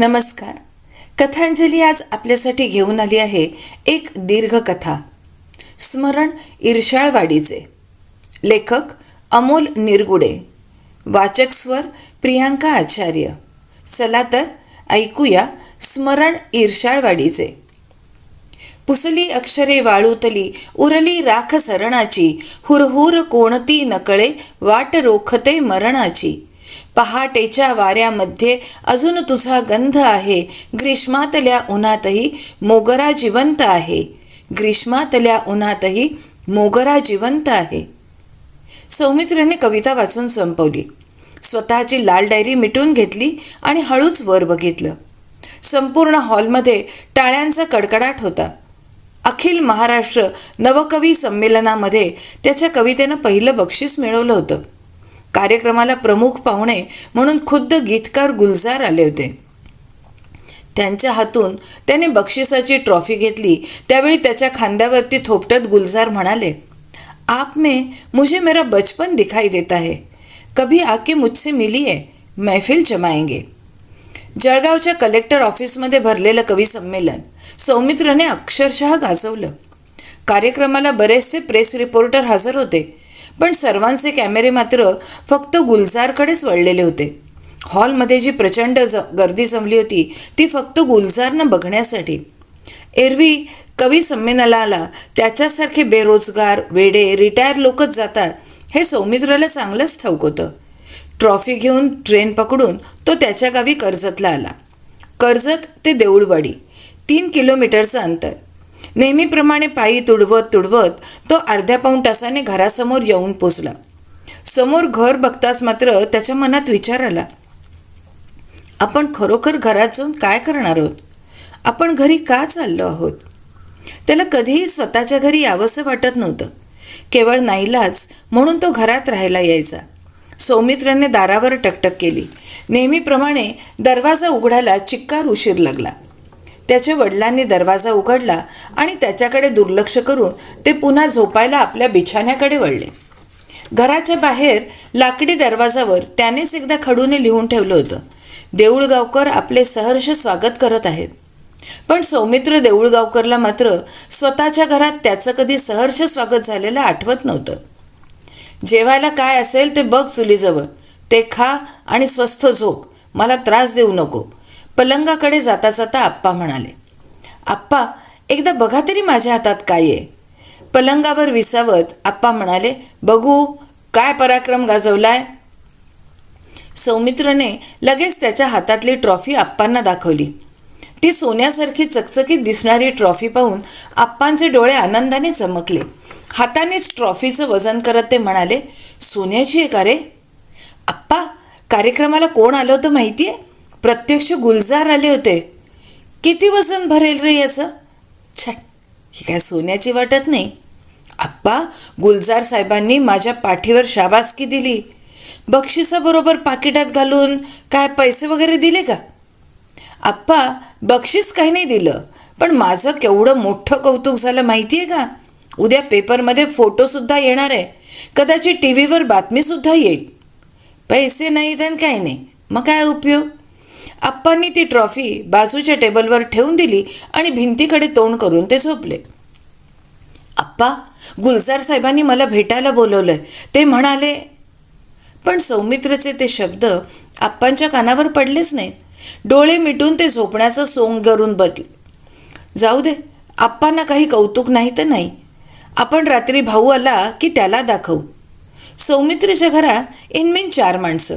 नमस्कार. कथांजली आज आपल्यासाठी घेऊन आली आहे एक दीर्घ कथा. स्मरण ईर्षाळवाडीचे लेखक अमोल निरगुडे. वाचक स्वर प्रियांका आचार्य. चला तर ऐकूया स्मरण ईर्षाळवाडीचे पुसली अक्षरे वाळूतली उरली राख सरणाची हुरहुर कोणती नकळे वाट रोखते मरणाची. पहाटेच्या वाऱ्यामध्ये अजून तुझा गंध आहे. ग्रीष्मातल्या उन्हातही मोगरा जिवंत आहे. ग्रीष्मातल्या उन्हातही मोगरा जिवंत आहे. सौमित्रने कविता वाचून संपवली. स्वतःची लाल डायरी मिटून घेतली आणि हळूच वर बघितलं. संपूर्ण हॉलमध्ये टाळ्यांचा कडकडाट होता. अखिल महाराष्ट्र नवकवी संमेलनामध्ये त्याच्या कवितेनं पहिलं बक्षीस मिळवलं होतं. कार्यक्रमाला प्रमुख पाहुणे म्हणून खुद्द गीतकार गुलजार आले होते. त्यांच्या हातून त्याने बक्षिसाची ट्रॉफी घेतली. त्यावेळी त्याच्या खांद्यावरती थोपटत गुलजार म्हणाले आप में मुझे मेरा बचपन दिखाई देता है. कभी आके मुझसे मिली है मैफिल जमाएंगे. जळगावच्या कलेक्टर ऑफिसमध्ये भरलेलं कवी संमेलन सौमित्रने अक्षरशः गाजवलं. कार्यक्रमाला बरेचसे प्रेस रिपोर्टर हजर होते. पण सर्वांचे कॅमेरे मात्र फक्त गुलजारकडेच वळलेले होते. हॉलमध्ये जी प्रचंड ज गर्दी जमली होती ती फक्त गुलजारनं बघण्यासाठी. एरवी कवी संमेलनाला आला त्याच्यासारखे बेरोजगार वेडे रिटायर लोकच जातात हे सौमित्राला चांगलंच ठाऊक होतं. ट्रॉफी घेऊन ट्रेन पकडून तो त्याच्या गावी कर्जतला आला. कर्जत ते देऊळवाडी तीन किलोमीटरचं अंतर. नेहमीप्रमाणे पायी तुडवत तुडवत तो अर्ध्या पाऊण तासाने घरासमोर येऊन पोचला. समोर घर बघताच मात्र त्याच्या मनात विचार आला. आपण खरोखर घरात जाऊन काय करणार आहोत? आपण घरी का चाललो आहोत? त्याला कधीही स्वतःच्या घरी यावंसं वाटत नव्हतं. केवळ नाईलाच म्हणून तो घरात राहायला यायचा. सौमित्राने दारावर टकटक केली. नेहमीप्रमाणे दरवाजा उघडायला चिक्कार उशीर लागला. त्याच्या वडिलांनी दरवाजा उघडला आणि त्याच्याकडे दुर्लक्ष करून ते पुन्हा झोपायला आपल्या बिछाण्याकडे वळले. घराच्या बाहेर लाकडी दरवाजावर त्यानेच एकदा खडूने लिहून ठेवलं होतं देऊळगावकर आपले सहर्ष स्वागत करत आहेत. पण सौमित्र देऊळगावकरला मात्र स्वतःच्या घरात त्याचं कधी सहर्ष स्वागत झालेलं आठवत नव्हतं. जेवायला काय असेल ते बघ चुलीजवळ. ते खा आणि स्वस्थ झोप. मला त्रास देऊ नको. पलंगाकडे जाता जाता आप्पा म्हणाले आप्पा एकदा बघा तरी माझ्या हातात काय आहे. पलंगावर विसावत आप्पा म्हणाले बघू काय पराक्रम गाजवलाय. सौमित्रने लगेच त्याच्या हातातली ट्रॉफी आप्पांना दाखवली. ती सोन्यासारखी चकचकीत दिसणारी ट्रॉफी पाहून आप्पांचे डोळे आनंदाने चमकले. हातानेच ट्रॉफीचं वजन करत ते म्हणाले सोन्याची आहे का रे? आप्पा कार्यक्रमाला कोण आलं होतं माहिती आहे प्रत्यक्ष गुलजार आले होते. किती वजन भरेल रे याचं? छट ही काय सोन्याची वाटत नाही. आप्पा गुलजार साहेबांनी माझ्या पाठीवर शाबासकी दिली. बक्षिसाबरोबर पाकिटात घालून काय पैसे वगैरे दिले का? आप्पा बक्षीस काही नाही दिलं पण माझं केवढं मोठं कौतुक झालं माहिती आहे का? उद्या पेपरमध्ये फोटोसुद्धा येणार आहे. कदाचित टी व्हीवर बातमीसुद्धा येईल. पैसे नाही तर काही नाही. मग काय उपयोग? आप्पांनी ती ट्रॉफी बाजूच्या टेबलवर ठेवून दिली आणि भिंतीकडे तोंड करून ते झोपले. आप्पा गुलजार साहेबांनी मला भेटायला बोलवलंय. ते म्हणाले पण सौमित्रचे ते शब्द आप्पांच्या कानावर पडलेच नाहीत. डोळे मिटून ते झोपण्याचं सोंग करून बदले. जाऊ दे आप्पांना काही कौतुक नाही तर नाही. आपण रात्री भाऊ आला की त्याला दाखवू. सौमित्रीच्या घरात इनमिन चार माणसं.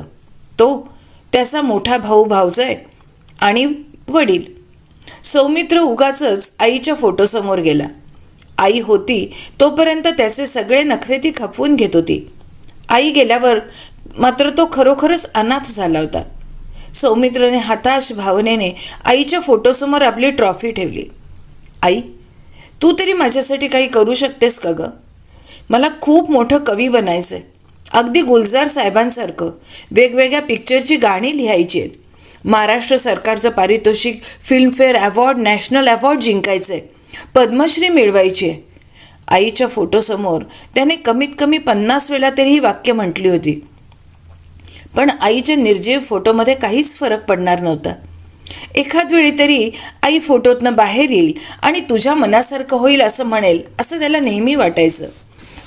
तो त्याचा मोठा भाऊ भावजय आणि वडील. सौमित्र उगाचच आईच्या फोटोसमोर गेला. आई होती तोपर्यंत त्याचे सगळे नखरे ती खपवून घेत होती. आई गेल्यावर मात्र तो खरोखरच अनाथ झाला होता. सौमित्रने हताश भावनेने आईच्या फोटोसमोर आपली ट्रॉफी ठेवली. आई तू तरी माझ्यासाठी काही करू शकतेस का गं? मला खूप मोठं कवी बनायचं आहे अगदी गुलजार साहेबांसारखं वेगवेगळ्या पिक्चरची गाणी लिहायची. आहेत महाराष्ट्र सरकारचं पारितोषिक फिल्मफेअर अवॉर्ड नॅशनल अवॉर्ड जिंकायचं आहे पद्मश्री मिळवायची. आहे आईच्या फोटोसमोर त्याने कमीत कमी पन्नास वेळा तरी ही वाक्य म्हटली होती. पण आईच्या निर्जीव फोटोमध्ये काहीच फरक पडणार नव्हता. एखाद वेळी तरी आई फोटोतनं बाहेर येईल आणि तुझ्या मनासारखं होईल असं म्हणेल असं त्याला नेहमी वाटायचं.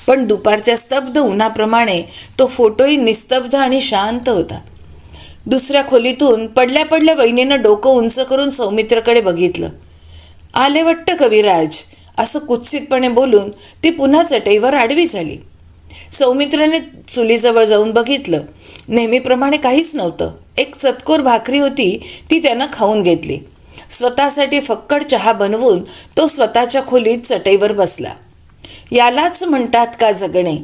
पण दुपारच्या स्तब्ध उन्हाप्रमाणे तो फोटोही निस्तब्ध आणि शांत होता. दुसऱ्या खोलीतून पडल्या पडल्या वहिनीनं डोकं उंच करून सौमित्रकडे बघितलं. आले वाटतं कविराज असं कुत्सितपणे बोलून ती पुन्हा चटईवर आडवी झाली. सौमित्रने चुलीजवळ जाऊन बघितलं. नेहमीप्रमाणे काहीच नव्हतं. एक चतकोर भाकरी होती ती त्यानं खाऊन घेतली. स्वतःसाठी फक्कड चहा बनवून तो स्वतःच्या खोलीत चटईवर बसला. यालाच म्हणतात का जगणे?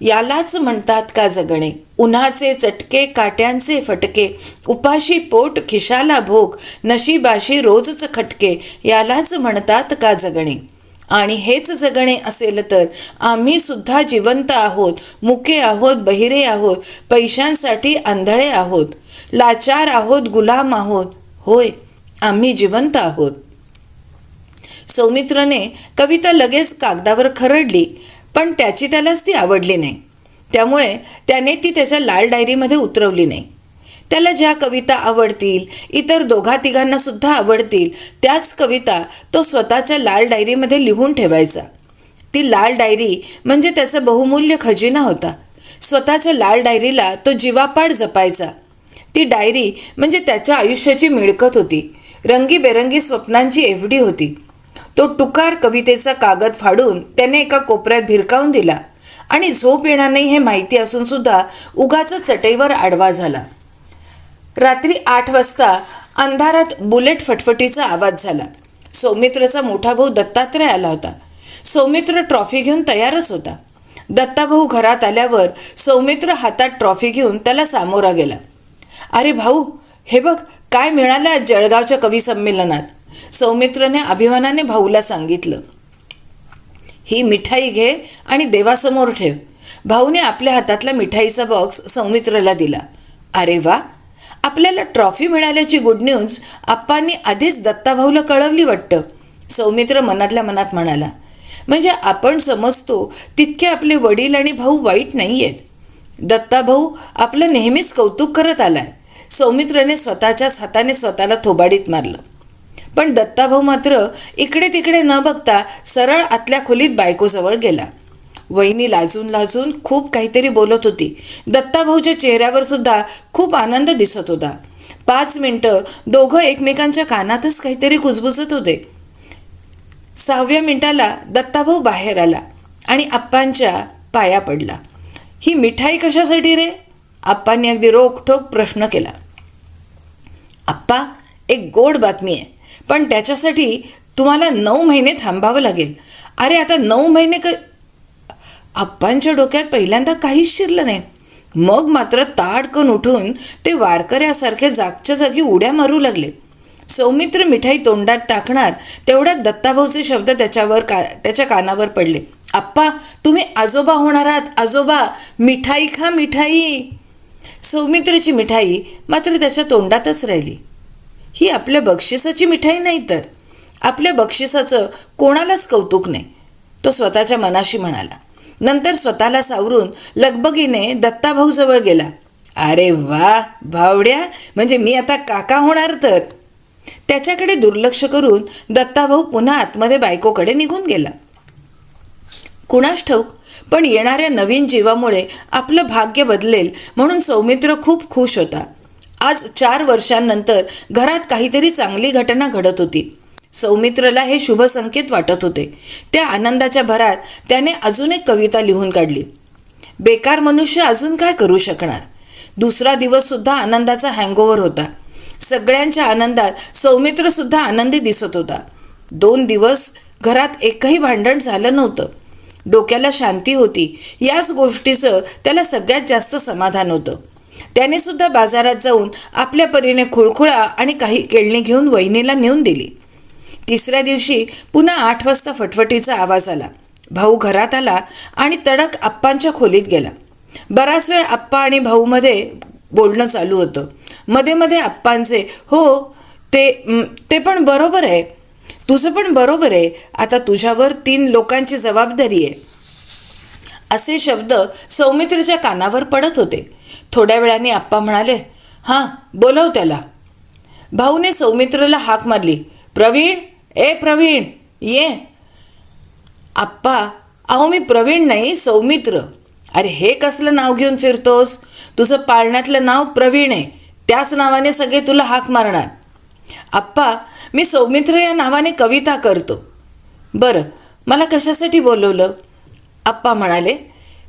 यालाच म्हणतात का जगणे? उन्हाचे चटके काट्यांचे फटके उपाशी पोट खिशाला भोग नशीबाशी रोजच खटके यालाच म्हणतात का जगणे? आणि हेच जगणे असेल तर आम्ही सुद्धा जिवंत आहोत मुके आहोत बहिरे आहोत पैशांसाठी आंधळे आहोत लाचार आहोत गुलाम आहोत. होय आम्ही जिवंत आहोत. सौमित्रने कविता लगेच कागदावर खरडली पण त्याची त्यालाच ती आवडली नाही. त्यामुळे त्याने ती त्याच्या लाल डायरीमध्ये उतरवली नाही. त्याला ज्या कविता आवडतील इतर दोघा तिघांना सुद्धा आवडतील त्याच कविता तो स्वतःच्या लाल डायरीमध्ये लिहून ठेवायचा. ती लाल डायरी म्हणजे त्याचा बहुमूल्य खजिना होता. स्वतःच्या लाल डायरीला तो जीवापाड जपायचा. ती डायरी म्हणजे त्याच्या आयुष्याची मिळकत होती. रंगीबेरंगी स्वप्नांची एवढी होती. तो टुकार कवितेचा कागद फाडून त्याने एका कोपऱ्यात भिरकावून दिला. आणि झोप येणार नाही हे माहिती असून सुद्धा उगाच चटईवर आडवा झाला. रात्री आठ वाजता अंधारात बुलेट फटफटीचा आवाज झाला. सौमित्रचा मोठा भाऊ दत्तात्रय आला होता. सौमित्र ट्रॉफी घेऊन तयारच होता. दत्ताभाऊ घरात आल्यावर सौमित्र हातात ट्रॉफी घेऊन त्याला सामोरा गेला. अरे भाऊ हे बघ काय मिळालं आज जळगावच्या कवी संमेलनात? सौमित्रने अभिमानाने भाऊला सांगितलं ही मिठाई घे आणि देवासमोर ठेव. भाऊने आपल्या हातातला मिठाईचा बॉक्स सौमित्रला दिला. अरे वा! आपल्याला ट्रॉफी मिळाल्याची गुड न्यूज आप्पांनी आधीच दत्ताभाऊला कळवली वाटतं सौमित्र मनातल्या मनात म्हणाला. म्हणजे आपण समजतो तितके आपले वडील आणि भाऊ वाईट नाही आहेत दत्ताभाऊ आपलं नेहमीच कौतुक करत आलाय. सौमित्रने स्वतःच्याच हाताने स्वतःला थोबाडीत मारलं. पण दत्ताभाऊ मात्र इकडे तिकडे न बघता सरळ आतल्या खोलीत बायकोजवळ गेला. वहिनी लाजून लाजून खूप काहीतरी बोलत होती. दत्ताभाऊच्या चेहऱ्यावर सुद्धा खूप आनंद दिसत होता. पाच मिनटं दोघं एकमेकांच्या कानातच काहीतरी कुजबुजत होते. सहाव्या मिनिटाला दत्ताभाऊ बाहेर आला आणि आप्पांच्या पाया पडला. ही मिठाई कशासाठी रे? आप्पांनी अगदी रोखठोक प्रश्न केला. आप्पा एक गोड बातमी आहे. पण त्याच्यासाठी तुम्हाला नऊ महिने थांबावं लागेल. अरे आता नऊ महिने क आप्पांच्या डोक्यात पहिल्यांदा काहीच शिरलं नाही. मग मात्र ताडकन उठून ते वारकऱ्यासारखे जागच्या जागी उड्या मारू लागले. सौमित्र मिठाई तोंडात टाकणार तेवढ्यात दत्ताभाऊचे शब्द त्याच्यावर का त्याच्या कानावर पडले. आप्पा तुम्ही आजोबा होणार आहात. आजोबा मिठाई खा मिठाई. सौमित्रची मिठाई मात्र त्याच्या तोंडातच राहिली. ही आपल्या बक्षिसाची मिठाई नाही तर. आपल्या बक्षिसाचं कोणालाच कौतुक नाही. तो स्वतःच्या मनाशी म्हणाला. नंतर स्वतःला सावरून लगबगीने दत्ताभाऊजवळ गेला. अरे वा भावड्या म्हणजे मी आता काका होणार तर. त्याच्याकडे दुर्लक्ष करून दत्ताभाऊ पुन्हा आतमध्ये बायकोकडे निघून गेला. कुणास ठाऊक पण येणाऱ्या नवीन जीवामुळे आपलं भाग्य बदलेल म्हणून सौमित्र खूप खुश होता. आज चार वर्षांनंतर घरात काहीतरी चांगली घटना घडत होती. सौमित्रला हे शुभ संकेत वाटत होते. त्या आनंदाच्या भरात त्याने अजून एक कविता लिहून काढली. बेकार मनुष्य अजून काय करू शकणार? दुसरा दिवससुद्धा आनंदाचा हँगओव्हर होता. सगळ्यांच्या आनंदात सौमित्रसुद्धा आनंदी दिसत होता. दोन दिवस घरात एकही भांडण झालं नव्हतं. डोक्याला शांती होती. याच गोष्टीचं त्याला सगळ्यात जास्त समाधान होतं. त्याने सुद्धा बाजारात जाऊन आपल्या परीने खुळखुळा आणि काही केळणी घेऊन वहिनीला नेऊन दिली. तिसऱ्या दिवशी पुन्हा आठ वाजता फटफटीचा आवाज आला. भाऊ घरात आला आणि तडक आप्पांच्या खोलीत गेला. बराच वेळ आप्पा आणि भाऊमध्ये बोलणं चालू होतं. मध्ये मध्ये आप्पांचे हो ते ते पण बरोबर आहे. तुझं पण बरोबर आहे. आता तुझ्यावर तीन लोकांची जबाबदारी आहे. असे शब्द सौमित्रच्या कानावर पडत होते. थोड्या वेळाने आप्पा म्हणाले हां बोलव त्याला. भाऊने सौमित्रला हाक मारली प्रवीण ए प्रवीण ये. आप्पा अहो मी प्रवीण नाही सौमित्र. अरे हे कसलं नाव घेऊन फिरतोस? तुझं पाळण्यातलं नाव प्रवीण आहे. त्याच नावाने सगळे तुला हाक मारणार. आप्पा मी सौमित्र या नावाने कविता करतो. बरं मला कशासाठी बोलवलं? आप्पा म्हणाले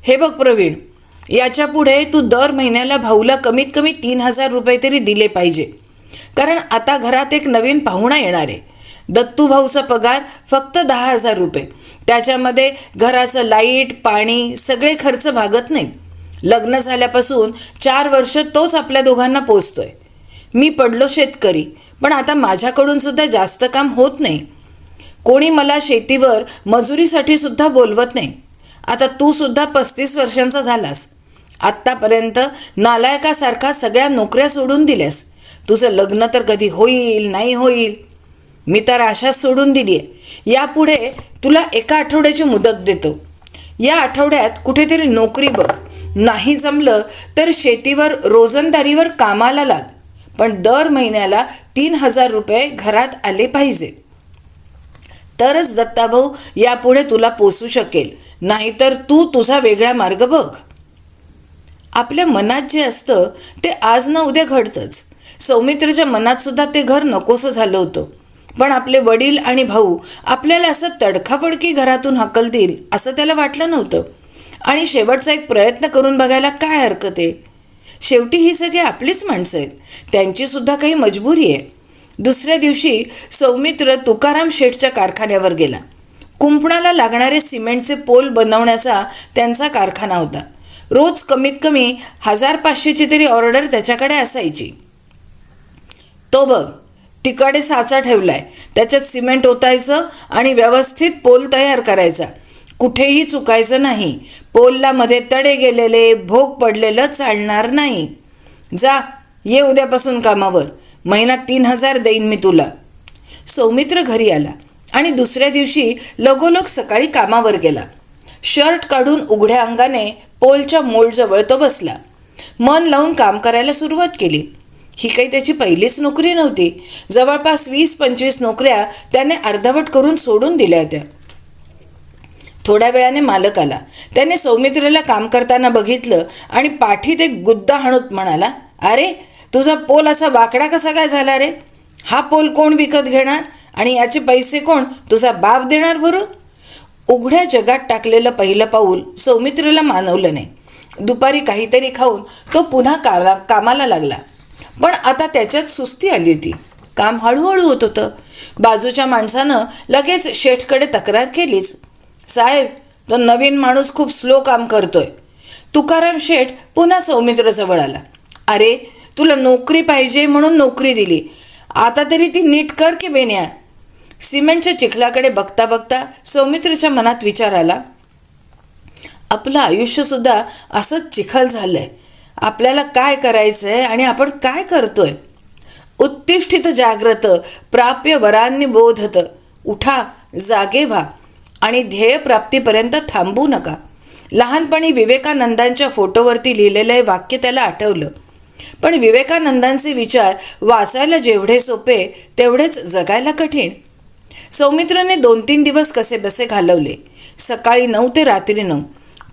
हे बघ प्रवीण याच्यापुढे तू दर महिन्याला भाऊला कमीत कमी तीन हजार रुपये तरी दिले पाहिजे. कारण आता घरात एक नवीन पाहुणा येणार आहे. दत्तू भाऊचा पगार फक्त दहा हजार रुपये. त्याच्यामध्ये घराचं लाइट पाणी सगळे खर्च भागत नाहीत. लग्न झाल्यापासून चार वर्ष तोच आपल्या दोघांना पोचतोय. मी पडलो शेतकरी पण आता माझ्याकडून सुद्धा जास्त काम होत नाही. कोणी मला शेतीवर मजुरीसाठी सुद्धा बोलवत नाही. आता तू सुद्धा पस्तीस वर्षांचा झालास. आत्तापर्यंत नालायकासारखा सगळ्या नोकऱ्या सोडून दिल्यास तुझं लग्न तर कधी होईल नाही होईल. मी तर आशाच सोडून दिली आहे यापुढे तुला एका आठवड्याची मुदत देतो. या आठवड्यात कुठेतरी नोकरी बघ. नाही जमलं तर शेतीवर रोजंदारीवर कामाला लाग. पण दर महिन्याला तीन हजार रुपये घरात आले पाहिजेत तरच दत्ताभाऊ यापुढे तुला पोसू शकेल. नाहीतर तू तुझा वेगळा मार्ग बघ. आपल्या मनात जे असतं ते आज ना उद्या घडतंच. सौमित्रच्या मनात सुद्धा ते घर नकोसं झालं होतं. पण आपले वडील आणि भाऊ आपल्याला असं तडखापडकी घरातून हकलतील असं त्याला वाटलं नव्हतं. आणि शेवटचा एक प्रयत्न करून बघायला काय हरकत आहे? शेवटी ही सगळी आपलीच माणसं आहेत. त्यांचीसुद्धा काही मजबुरी आहे. दुसऱ्या दिवशी सौमित्र तुकाराम शेठच्या कारखान्यावर गेला. कुंपणाला लागणारे सिमेंटचे पोल बनवण्याचा त्यांचा कारखाना होता. रोज कमीत कमी हजार पाचशेची तरी ऑर्डर त्याच्याकडे असायची. तो बघ तिकडे साचा ठेवलाय. त्याच्यात सिमेंट ओतायचं आणि व्यवस्थित पोल तयार करायचा. कुठेही चुकायचं नाही. पोलला मध्ये तडे गेलेले भोग पडलेलं चालणार नाही. जा ये उद्यापासून कामावर. महिना तीन हजार देईन मी तुला. सौमित्र घरी आला आणि दुसऱ्या दिवशी लगोलग सकाळी कामावर गेला. शर्ट काढून उघड्या अंगाने पोलच्या मोलजवळ तो बसला. मन लावून काम करायला सुरुवात केली. ही काही त्याची पहिलीच नोकरी नव्हती. जवळपास वीस पंचवीस नोकऱ्या त्याने अर्धवट करून सोडून दिल्या होत्या. थोड्या वेळाने मालक आला. त्याने सौमित्रेला काम करताना बघितलं आणि पाठीत एक गुद्दा हाणूत म्हणाला अरे तुझा पोल असा वाकडा कसा काय झाला रे? हा पोल कोण विकत घेणार? आणि याचे पैसे कोण तुझा बाप देणार भरून उघड्या जगात टाकलेलं पहिलं पाऊल सौमित्रला मानवलं नाही. दुपारी काहीतरी खाऊन तो पुन्हा कामा कामाला लागला. पण आता त्याच्यात सुस्ती आली होती. काम हळूहळू होत होतं. बाजूच्या माणसानं लगेच शेठकडे तक्रार केलीच. साहेब तो नवीन माणूस खूप स्लो काम करतोय. तुकाराम शेठ पुन्हा सौमित्रजवळ आला. अरे तुला नोकरी पाहिजे म्हणून नोकरी दिली. आता तरी ती नीट कर की बेन्या. सिमेंटच्या चिखलाकडे बघता बघता सौमित्रच्या मनात विचार आला आपलं आयुष्यसुद्धा असंच चिखल झालंय. आपल्याला काय करायचं आहे आणि आपण काय करतोय? उत्तिष्ठित जाग्रत प्राप्य वरांनी बोधत उठा जागे व्हा आणि ध्येयप्राप्तीपर्यंत थांबू नका. लहानपणी विवेकानंदांच्या फोटोवरती लिहिलेलं हे वाक्य त्याला आठवलं. पण विवेकानंदांचे विचार वाचायला जेवढे सोपे तेवढेच जगायला कठीण. सौमित्रने दोन तीन दिवस कसे बसे घालवले? सकाळी नऊ ते रात्री नऊ.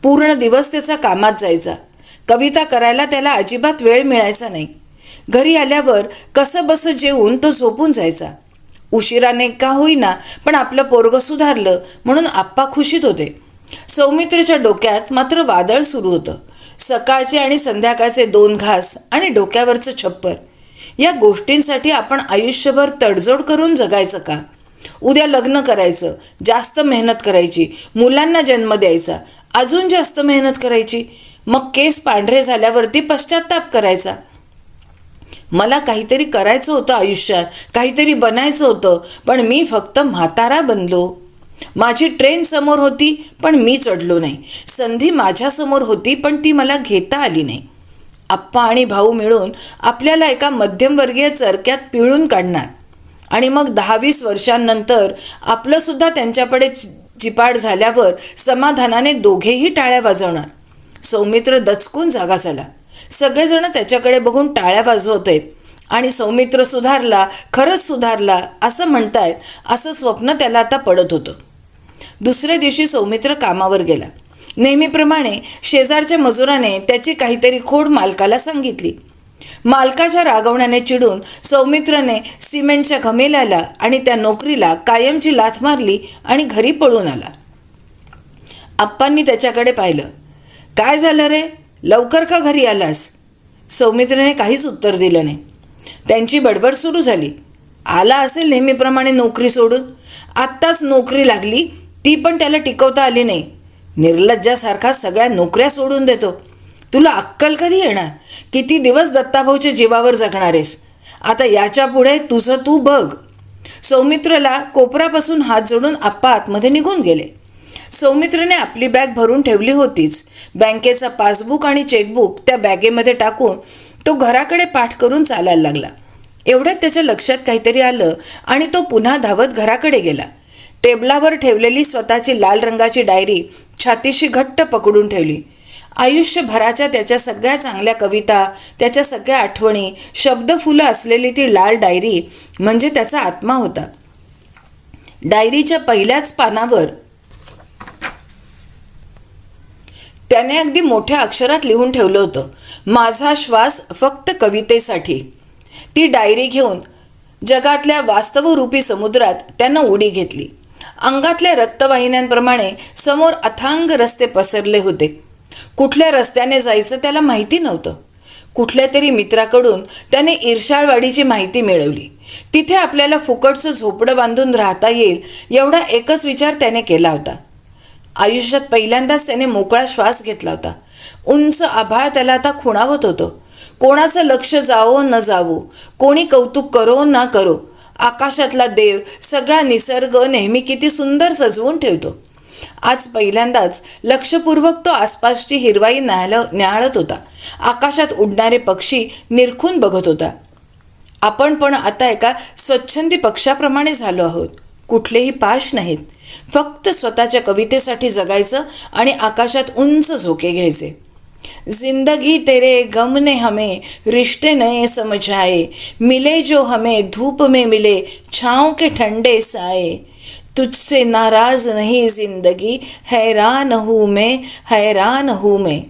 पूर्ण दिवस त्याचा कामात जायचा. कविता करायला त्याला अजिबात वेळ मिळायचा नाही. घरी आल्यावर कसं बसं जेवून तो झोपून जायचा. उशिराने का होईना पण आपलं पोरगं सुधारलं म्हणून आप्पा खुशीत होते. सौमित्रच्या डोक्यात मात्र वादळ सुरू होतं. सकाळचे आणि संध्याकाळचे दोन घास आणि डोक्यावरचं छप्पर. या गोष्टींसाठी आपण आयुष्यभर तडजोड करून जगायचं का? उद्या लग्न करायचं जास्त मेहनत करायची मुलांना जन्म द्यायचा अजून जास्त मेहनत करायची मग केस पांढरे झाल्यावरती पश्चाताप करायचा. मला काहीतरी करायचं होतं आयुष्यात काहीतरी बनायचं होतं पण मी फक्त म्हातारा बनलो. माझी ट्रेन समोर होती पण मी चढलो नाही. संधी माझ्यासमोर होती पण ती मला घेता आली नाही. आप्पा आणि भाऊ मिळून आपल्याला एका मध्यमवर्गीय चरक्यात पिळून काढणार. आणि मग दहा वीस वर्षांनंतर आपलंसुद्धा त्यांच्याकडे चि- चिपाड झाल्यावर समाधानाने दोघेही टाळ्या वाजवणार. सौमित्र दचकून जागा झाला. सगळेजण त्याच्याकडे बघून टाळ्या वाजवत आहेत आणि सौमित्र सुधारला खरंच सुधारला असं म्हणतायत असं स्वप्न त्याला आता पडत होतं. दुसऱ्या दिवशी सौमित्र कामावर गेला. नेहमीप्रमाणे शेजारच्या मजुराने त्याची काहीतरी खोड मालकाला सांगितली. मालकाच्या रागवण्याने चिडून सौमित्रने सिमेंटच्या घमेल्याला आणि त्या नोकरीला कायमची लाथ मारली आणि घरी पळून आला. आप्पांनी त्याच्याकडे पाहिलं. काय झालं रे? लवकर का घरी आलास? सौमित्रने काहीच उत्तर दिलं नाही. त्यांची बडबड सुरू झाली. आला असेल नेहमीप्रमाणे नोकरी सोडून. आत्ताच नोकरी लागली. ती पण त्याला टिकवता आली नाही. निर्लज्जासारखा सगळ्या नोकऱ्या सोडून देतो. तुला अक्कल कधी येणार? किती दिवस दत्ताभाऊच्या जीवावर जगणारेस आता याच्यापुढे तुझं तू बघ. सौमित्रला कोपरापासून हात जोडून आप्पा आतमध्ये निघून गेले. सौमित्रने आपली बॅग भरून ठेवली होतीच. बँकेचा पासबुक आणि चेकबुक त्या बॅगेमध्ये टाकून तो घराकडे पाठ करून चालायला लागला. एवढ्यात त्याच्या लक्षात काहीतरी आलं आणि तो पुन्हा धावत घराकडे गेला. टेबलावर ठेवलेली स्वतःची लाल रंगाची डायरी छातीशी घट्ट पकडून ठेवली. आयुष्यभराच्या त्याच्या सगळ्या चांगल्या कविता त्याच्या सगळ्या आठवणी शब्दफुलं असलेली ती लाल डायरी म्हणजे त्याचा आत्मा होता. डायरीच्या पहिल्याच पानावर त्याने अगदी मोठ्या अक्षरात लिहून ठेवलं होतं माझा श्वास फक्त कवितेसाठी. ती डायरी घेऊन जगातल्या वास्तवरूपी समुद्रात त्यानं उडी घेतली. अंगातल्या रक्तवाहिन्यांप्रमाणे समोर अथांग रस्ते पसरले होते. कुठल्या रस्त्याने जायचं त्याला माहिती नव्हतं. कुठल्या तरी मित्राकडून त्याने इर्शाळवाडीची माहिती मिळवली. तिथे आपल्याला फुकटचं झोपडं बांधून राहता येईल एवढा एकच विचार त्याने केला होता. आयुष्यात पहिल्यांदाच त्याने मोकळा श्वास घेतला होता. उंच आभाळ त्याला आता खुणावत होतं. कोणाचं लक्ष जावो न जावो कोणी कौतुक करो ना करो आकाशातला देव सगळा निसर्ग नेहमी किती सुंदर सजवून ठेवतो. आज पहिल्यांदाच लक्षपूर्वक तो आसपासची हिरवाई न्याहाल न्याहाळत होता. आकाशात उडणारे पक्षी निरखून बघत होता. आपण पण आता एका स्वच्छंदी पक्षाप्रमाणे झालो आहोत. कुठलेही पाश नाहीत. फक्त स्वतःच्या कवितेसाठी जगायचं आणि आकाशात उंच झोके घ्यायचे. जिंदगी तेरे गम ने हमें रिश्ते नए समझाए. मिले जो हमें धूप में मिले छाँव के ठंडे साए. तुझसे नाराज नहीं जिंदगी हैरान हूँ मैं हैरान हूँ मैं.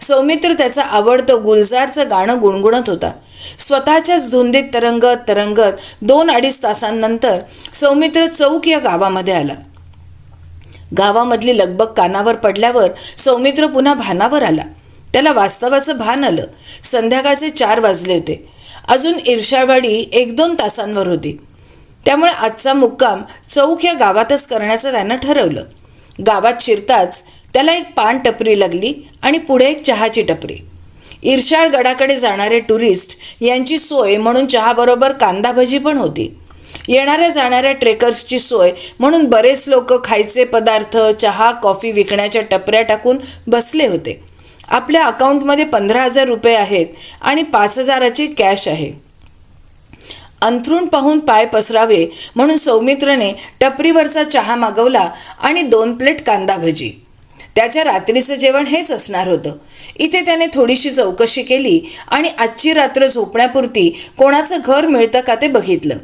सौमित्र त्याचा आवडतं गुलजारचं गाणं गुणगुणत होता. स्वतःच्याच धुंदीत तरंगत तरंगत दोन अडीच तासांनंतर सौमित्र चौक या गावामध्ये आला. गावामधली लगबग कानावर पडल्यावर सौमित्र पुन्हा भानावर आला. त्याला वास्तवाचं भान आलं. संध्याकाळचे चार वाजले होते. अजून ईर्षावाडी एक दोन तासांवर होती. त्यामुळे आजचा मुक्काम चौक या गावातच करण्याचं त्यानं ठरवलं. गावात शिरताच त्याला एक पान टपरी लागली आणि पुढे एक चहाची टपरी. ईर्षाळ गडाकडे जाणारे टुरिस्ट यांची सोय म्हणून चहाबरोबर कांदा भजी पण होती. येणाऱ्या जाणाऱ्या ट्रेकर्सची सोय म्हणून बरेच लोक खायचे पदार्थ चहा कॉफी विकण्याच्या टपऱ्या टाकून बसले होते. आपल्या अकाउंटमध्ये पंधरा हजार रुपये आहेत आणि पाच हजाराची कॅश आहे. अंथरूण पाहून पाय पसरावे म्हणून सौमित्रने टपरीवरचा चहा मागवला आणि दोन प्लेट कांदा भजी. त्याच्या रात्रीचं जेवण हेच असणार होतं. इथे त्याने थोडीशी चौकशी केली आणि आजची रात्र झोपण्यापुरती कोणाचं घर मिळतं का ते बघितलं.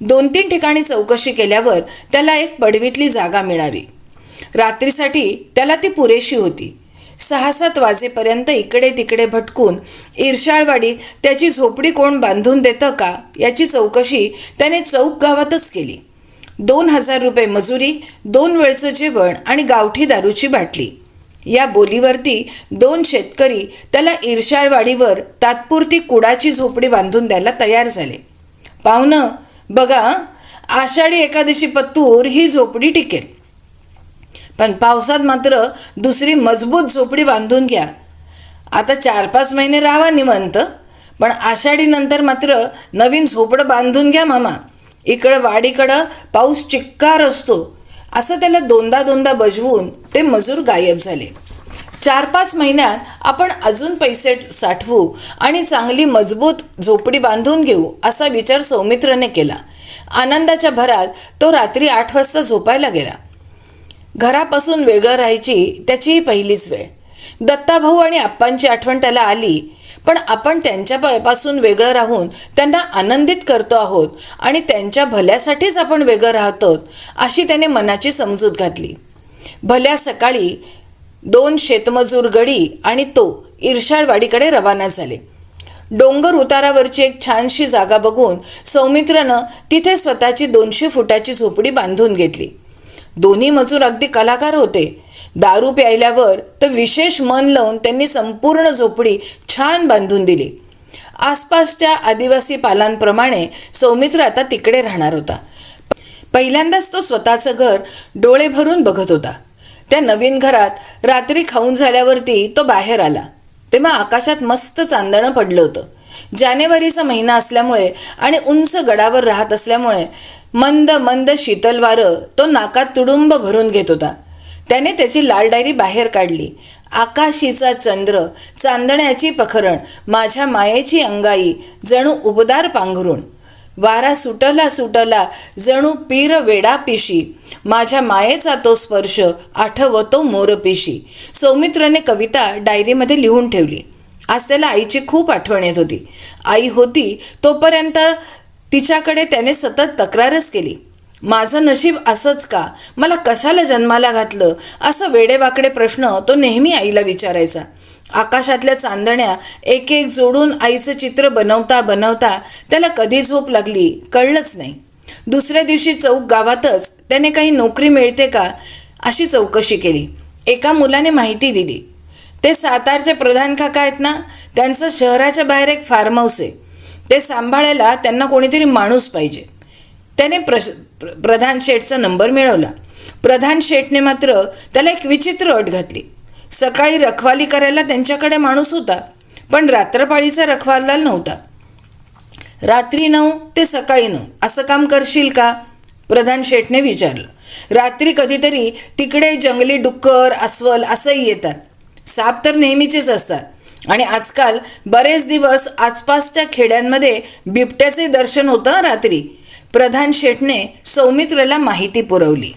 दोन तीन ठिकाणी चौकशी केल्यावर त्याला एक पडवीतली जागा मिळावी रात्रीसाठी त्याला ती पुरेशी होती. सहा सात वाजेपर्यंत इकडे तिकडे भटकून ईर्षाळवाडीत त्याची झोपडी कोण बांधून देतं का? याची चौकशी त्याने चौक गावातच केली. दोन हजार रुपये मजुरी दोन वेळचं जेवण आणि गावठी दारूची बाटली. या बोलीवरती दोन शेतकरी त्याला ईर्षाळवाडीवर तात्पुरती कुडाची झोपडी बांधून द्यायला तयार झाले. पाहुणं बघा आषाढी एकादशी पत्तूर ही झोपडी टिकेल. पण पावसात मात्र दुसरी मजबूत झोपडी बांधून घ्या. आता चार पाच महिने राहावा निवंत पण आषाढीनंतर मात्र नवीन झोपडं बांधून घ्या मामा. इकडं वाडीकडं पाऊस चिक्कार असतो. असं त्याला दोनदा दोनदा बजवून ते मजूर गायब झाले. चार पाच महिन्यात आपण अजून पैसे साठवू आणि चांगली मजबूत झोपडी बांधून घेऊ असा विचार सौमित्रने केला. आनंदाच्या भरात तो रात्री आठ वाजता झोपायला गेला. घरापासून वेगळं राहायची त्याचीही पहिलीच वेळ. दत्ताभाऊ आणि आप्पांची आठवण त्याला आली पण आपण त्यांच्या वेगळं राहून त्यांना आनंदित करतो आहोत आणि त्यांच्या भल्यासाठीच आपण वेगळं राहतो अशी त्याने मनाची समजूत घातली. भल्या सकाळी दोन शेतमजूर गडी आणि तो ईर्षाळवाडीकडे रवाना झाले. डोंगर उतारावरची एक छानशी जागा बघून सौमित्रनं तिथे स्वतःची दोनशे फुटाची झोपडी बांधून घेतली. दोन्ही मजूर अगदी कलाकार होते. दारू प्यायल्यावर तर विशेष मन लावून त्यांनी संपूर्ण झोपडी छान बांधून दिली. आसपासच्या आदिवासी पालांप्रमाणे सौमित्र आता तिकडे राहणार होता. पहिल्यांदाच तो स्वतःचं घर डोळे भरून बघत होता. त्या नवीन घरात रात्री खाऊन झाल्यावरती तो बाहेर आला. तेव्हा आकाशात मस्त चांदणं पडलं होतं. जानेवारीचा महिना असल्यामुळे आणि उंच गडावर राहत असल्यामुळे मंद मंद शीतल वारं तो नाकात तुडुंब भरून घेत होता. त्याने त्याची लाल डायरी बाहेर काढली. आकाशीचा चंद्र चांदण्याची पखरण माझ्या मायेची अंगाई जणू उबदार पांघरून वारा सुटला सुटला जणू पीर वेडा पिशी. माझ्या मायेचा तो स्पर्श आठवतो मोरपिशी सौमित्रने कविता डायरीमध्ये लिहून ठेवली. आज त्याला आईची खूप आठवण येत होती. आई होती तोपर्यंत तिच्याकडे त्याने सतत तक्रारच केली. माझं नशीब असंच का? मला कशाला जन्माला घातलं? असं वेडेवाकडे प्रश्न तो नेहमी आईला विचारायचा. आकाशातल्या चांदण्या एक एक जोडून आईचं चित्र बनवता बनवता त्याला कधी झोप लागली कळलंच नाही. दुसऱ्या दिवशी चौक गावातच त्याने काही नोकरी मिळते का अशी चौकशी केली. एका मुलाने माहिती दिली. ते सातारचे प्रधान काका आहेत ना? त्यांचं शहराच्या बाहेर एक फार्म हाऊस आहे. ते सांभाळायला त्यांना कोणीतरी माणूस पाहिजे. त्याने प्रश प्र- प्रधान शेठचा नंबर मिळवला. प्रधान शेठने मात्र त्याला एक विचित्र अट घातली. सकाळी रखवाली करायला त्यांच्याकडे माणूस होता पण रात्रपाळीचा रखवालदार नव्हता. रात्री नऊ ते सकाळी नऊ असं काम करशील का? प्रधान शेठने विचारलं. रात्री कधीतरी तिकडे जंगली डुक्कर अस्वल असंही येतात. साप तर नेहमीचेच असतात. आणि आजकाल बरेच दिवस आसपासच्या खेड्यांमध्ये बिबट्याचे दर्शन होतं रात्री. प्रधान शेठने सौमित्रला माहिती पुरवली.